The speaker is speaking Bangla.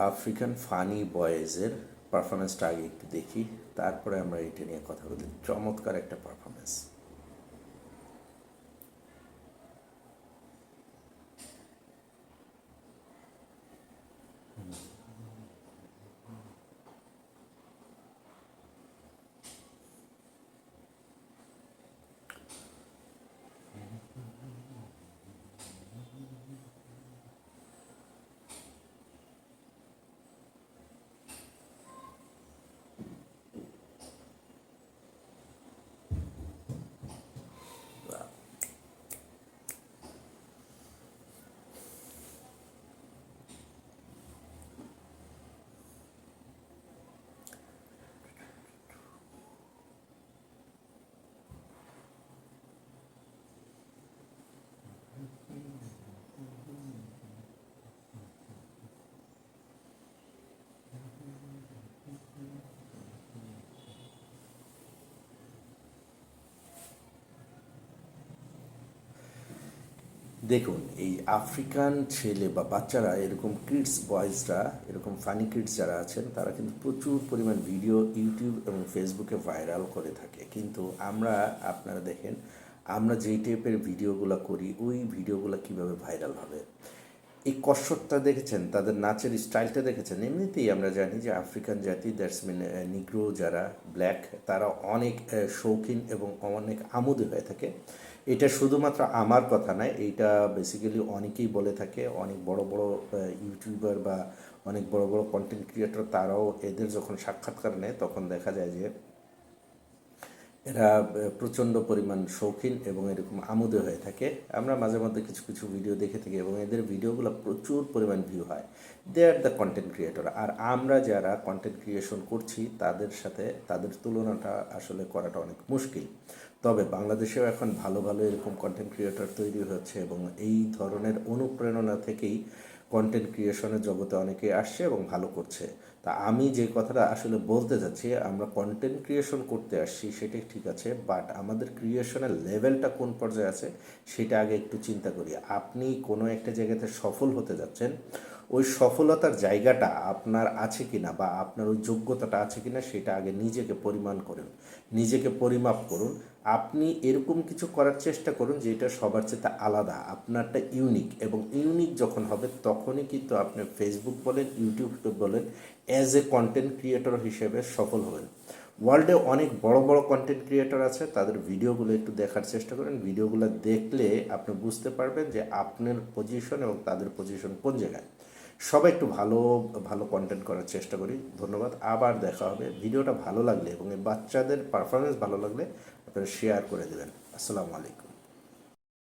আফ্রিকান ফানি বয়েজের পারফরমেন্সটা আগে একটু দেখি, তারপরে আমরা এটা নিয়ে কথা বলি। চমৎকার একটা পারফরমেন্স দেখুন, এই আফ্রিকান ছেলে বা বাচ্চারা, এরকম কিডস বয়েজরা এরকম ফানি কিডস যারা আছেন, তারা কিন্তু প্রচুর পরিমাণ ভিডিও ইউটিউব এবং ফেসবুকে ভাইরাল করে থাকে। কিন্তু আমরা, আপনারা দেখেন, আমরা যেই টাইপের ভিডিওগুলো করি, ওই ভিডিওগুলো কীভাবে ভাইরাল হবে? এই কসরতটা দেখেছেন? তাদের নাচের স্টাইলটা দেখেছেন? এমনিতেই আমরা জানি যে আফ্রিকান জাতি, দ্যাটস মিন নিগ্রো যারা ব্ল্যাক, তারা অনেক শৌখিন এবং অনেক আমোদে হয়ে থাকে। এটা শুধুমাত্র আমার কথা নয়, এইটা বেসিক্যালি অনেকেই বলে থাকে, অনেক বড় বড় ইউটিউবার বা অনেক বড় বড় কন্টেন্ট ক্রিয়েটর তারাও এদের যখন সাক্ষাৎকার নেয়, তখন দেখা যায় যে এরা প্রচণ্ড পরিমাণ শৌখিন এবং এরকম আমোদে হয়ে থাকে। আমরা মাঝে মধ্যে কিছু কিছু ভিডিও দেখে থাকি এবং এদের ভিডিওগুলো প্রচুর পরিমাণ ভিউ হয়। They are the content creator আর আমরা যারা কন্টেন্ট ক্রিয়েশন করছি, তাদের সাথে, তাদের তুলনাটা আসলে করাটা অনেক মুশকিল। তবে বাংলাদেশেও এখন ভালো ভালো এরকম কন্টেন্ট ক্রিয়েটর তৈরি হচ্ছে এবং এই ধরনের অনুপ্রেরণা থেকেই কন্টেন্ট ক্রিয়েশনের জগতে অনেকে আসছে এবং ভালো করছে। তা আমি যে কথাটা আসলে বলতে যাচ্ছি, আমরা কন্টেন্ট ক্রিয়েশন করতে আসছি সেটাই ঠিক আছে বাট আমাদের ক্রিয়েশনের লেভেলটা কোন পর্যায়ে আছে, সেটা আগে একটু চিন্তা করি। আপনি কোনো একটা জায়গাতে সফল হতে যাচ্ছেন ওই সফলতার জায়গাটা আপনার আছে কিনা বা আপনার ওই যোগ্যতাটা আছে কিনা সেটা আগে নিজেকে পরিমাণ করুন। নিজেকে পরিমাপ করুন। আপনি এরকম কিছু করার চেষ্টা করুন যেটা সবার চেয়ে আলাদা, আপনারটা ইউনিক এবং ইউনিক যখন হবে তখনই কিন্তু আপনি ফেসবুক বলেন ইউটিউব বলেন অ্যাজ এ কন্টেন্ট ক্রিয়েটর হিসেবে সফল হবেন। ওয়ার্ল্ডে অনেক বড় বড় কন্টেন্ট ক্রিয়েটর আছে, তাদের ভিডিওগুলো একটু দেখার চেষ্টা করেন। ভিডিওগুলো দেখলে আপনি বুঝতে পারবেন যে আপনার পজিশন এবং তাদের পজিশন কোন জায়গায়। সবাই একটু ভালো ভালো কন্টেন্ট করার চেষ্টা করি। ধন্যবাদ। আবার দেখা হবে। ভিডিওটা ভালো লাগলে এবং এই বাচ্চাদের পারফরমেন্স ভালো লাগলে আপনারা শেয়ার করে দেবেন। আসসালামু আলাইকুম।